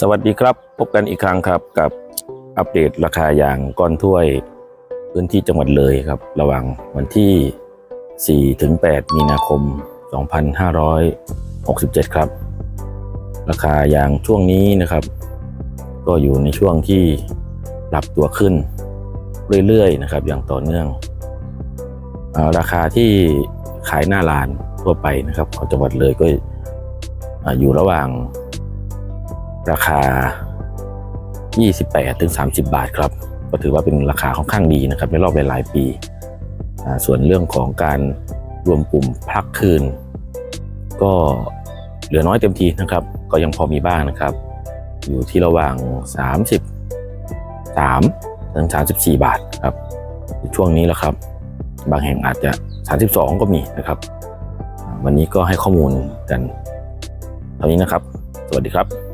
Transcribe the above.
สวัสดีครับ พบกันอีกครั้งครับกับอัปเดตราคายางก้อนถ้วยพื้นที่จังหวัดเลยครับ ระหว่างวันที่4ถึง8มีนาคม 2567 ครับ ราคายางช่วงนี้นะครับ ก็อยู่ในช่วงที่ปรับตัวขึ้นเรื่อยๆ นะครับ อย่างต่อเนื่องอราคาที่ขายหน้าร้านทั่วไปนะครับของจังหวัดเลยก็อยู่ระหว่าง ราคา 28ถึง30 บาทครับ ก็ถือว่าเป็นราคาค่อนข้างดีนะครับในรอบหลายๆปี ส่วนเรื่องของการรวมกลุ่มพักคืน ก็เหลือน้อยเต็มทีนะครับ ก็ยังพอมีบ้างนะครับ อยู่ที่ระหว่าง 33ถึง34 บาทครับ ช่วงนี้แหละครับ บางแห่งอาจจะ 32 ก็มีนะครับ วันนี้ก็ให้ข้อมูลกันเท่านี้นะครับ สวัสดีครับ